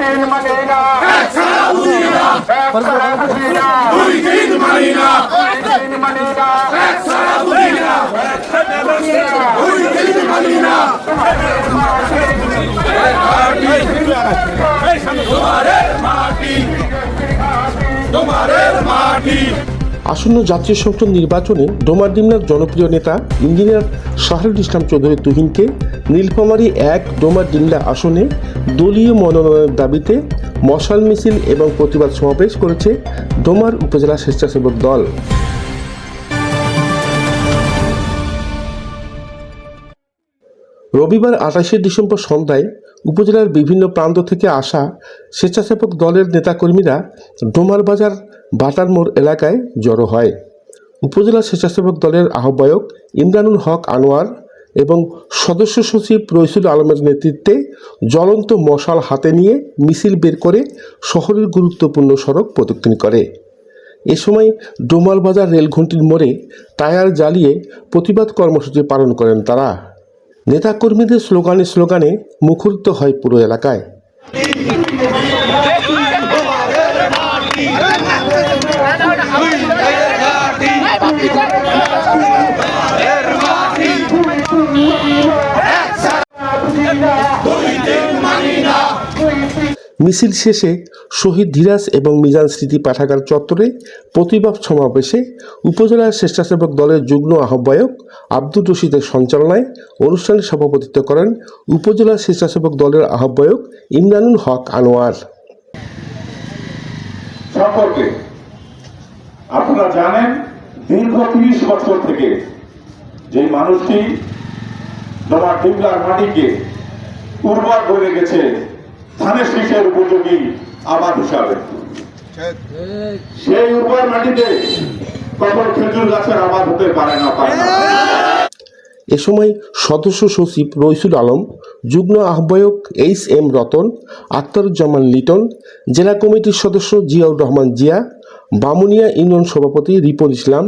দিন মানে না এক ছাড়া বুঝি না দুই দিন মানি না দুই দিন মানে না এক ছাড়া বুঝি না দুই দিন মানি না তোমারের মাটি তোমারের মাটি আসন্ন জাতীয় সংসদ নির্বাচনে ডোমার ডোমারডিমলার জনপ্রিয় নেতা ইঞ্জিনিয়ার শাহরুল ইসলাম চৌধুরী তুহিনকে নীলফামারী এক ডোমার ডোমারডিমলা আসনে দলীয় মনোনয়নের দাবিতে মশাল মিছিল এবং প্রতিবাদ সমাবেশ করেছে ডোমার উপজেলা স্বেচ্ছাসেবক দল। রবিবার আঠাশে ডিসেম্বর সন্ধ্যায় উপজেলার বিভিন্ন প্রান্ত থেকে আসা স্বেচ্ছাসেবক দলের নেতাকর্মীরা ডোমার বাজার বাটার মোড় এলাকায় জড়ো হয়। উপজেলা স্বেচ্ছাসেবক দলের আহ্বায়ক ইমরানুল হক আনোয়ার এবং সদস্য সচিব রইসুল আলমের নেতৃত্বে জ্বলন্ত মশাল হাতে নিয়ে মিছিল বের করে শহরের গুরুত্বপূর্ণ সড়ক প্রদক্ষিণ করে। এ সময় ডোমাল বাজার রেলঘণ্টির মোড়ে টায়ার জ্বালিয়ে প্রতিবাদ কর্মসূচি পালন করেন তারা। নেতাকর্মীদের স্লোগানে স্লোগানে মুখরিত হয় পুরো এলাকায়। মিছিল শেষে শহীদ ধীরাজ এবং মিজান স্মৃতি পাঠাগার চত্বরে প্রতিবাদ সমাবেশে উপজেলার স্বেচ্ছাসেবক দলের যুগ্ম আহ্বায়ক আব্দুর রশিদের সঞ্চালনায় অনুষ্ঠানে সভাপতিত্ব করেন উপজেলা স্বেচ্ছাসেবক দলের আহ্বায়ক ইমরানুল হক আনোয়ার। সম্পর্কে আপনারা জানেন, দীর্ঘ তিরিশ বছর থেকে যে মানুষটি তোমার ডিমলার মাটিকে উর্বর করে গেছে ধানের শীষের উপযোগী আবাদ হিসাবে। সেই উর্বর মাটিতে কখন খেজুর গাছের আবাদ হতে পারে না পারে না। এ সময় সদস্য সচিব রইসুল আলম, যুগ্ম আহ্বায়ক এইচ এম রতন আক্তারুজ্জামান লিটন, জেলা কমিটির সদস্য জিয়াউর রহমান জিয়া, বামুনিয়া ইউনিয়ন সভাপতি রিপন ইসলাম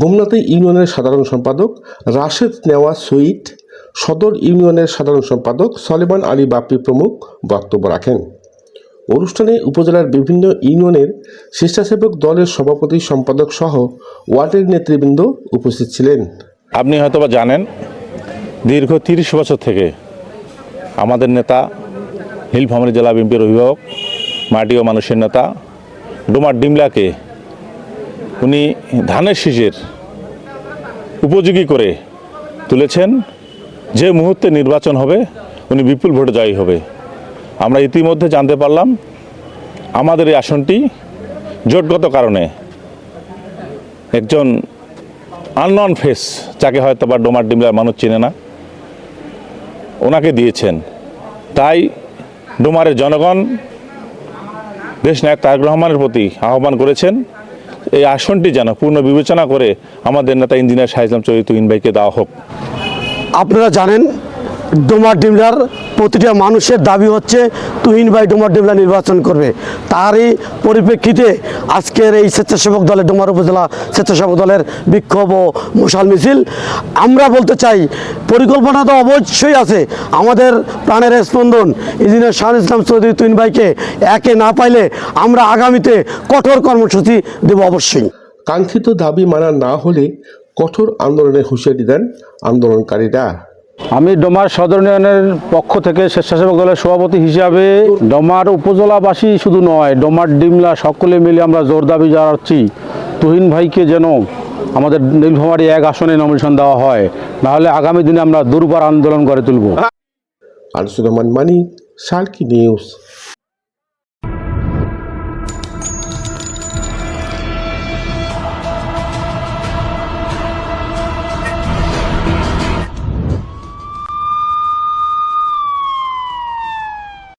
গোমনাতে ইউনিয়নের সাধারণ সম্পাদক রাশেদ নেওয়া সুইট সদর ইউনিয়নের সাধারণ সম্পাদক সলেমান আলী বাপ্পি প্রমুখ বক্তব্য রাখেন। অনুষ্ঠানে উপজেলার বিভিন্ন ইউনিয়নের স্বেচ্ছাসেবক দলের সভাপতি সম্পাদক সহ ওয়ার্ডের নেতৃবৃন্দ উপস্থিত ছিলেন। আপনি হয়তোবা জানেন, দীর্ঘ তিরিশ বছর থেকে আমাদের নেতা নীলফামারী জেলা বিএনপির অভিভাবক, মাটি ও মানুষের নেতা, ডোমার ডিমলাকে উনি ধানের শীষের উপযোগী করে তুলেছেন। যে মুহূর্তে নির্বাচন হবে, উনি বিপুল ভোটে জয়ী হবে। আমরা ইতিমধ্যে জানতে পারলাম, আমাদের এই আসনটি জোটগত কারণে একজন আননন ফেস, যাকে হয়তো বা ডোমার ডিমলার মানুষ চেনে না, ওনাকে দিয়েছেন। তাই ডোমারের জনগণ, দেশ নায়ক তারেক রহমানের প্রতি আহ্বান করেছেন, এই আসনটি যেন পূর্ণ বিবেচনা করে আমাদের নেতা ইঞ্জিনিয়ার শাহ ইসলাম চরিত ইনভাইকে দেওয়া হোক। আপনারা জানেন ডোমার ডিমলার প্রতিটা মানুষের দাবি হচ্ছে তুহিন ভাই ডোমার ডিমলা নির্বাচন করবে। তারই পরিপ্রেক্ষিতে আজকের এই স্বেচ্ছাসেবক দলের ডোমার উপজেলা স্বেচ্ছাসেবক দলের বিক্ষোভ ও মশাল মিছিল। আমরা বলতে চাই, পরিকল্পনা তো অবশ্যই আছে। আমাদের প্রাণের স্পন্দন। ইঞ্জিনিয়ার শাহ ইসলাম চৌধুরী তুহিন ভাইকে একে না পাইলে আমরা আগামীতে কঠোর কর্মসূচি দেব অবশ্যই। কাঙ্ক্ষিত দাবি মানা না হলে কঠোর আন্দোলনের হুঁশিয়ারি দেন আন্দোলনকারীরা। আমি ডোমার সদর ইউনিয়নের পক্ষ থেকে স্বেচ্ছাসেবক দলের সভাপতি হিসাবে ডোমার উপজেলাবাসী শুধু নয়, ডোমার ডিমলা সকলে মিলে আমরা জোর দাবি জানাচ্ছি, তুহিন ভাইকে যেন আমাদের নীলফামারী এক আসনে নমিনেশন দেওয়া হয়, নাহলে আগামী দিনে আমরা দুর্বার আন্দোলন গড়ে তুলব। আলসুর রহমান মানিক, সার্কি নিউজ।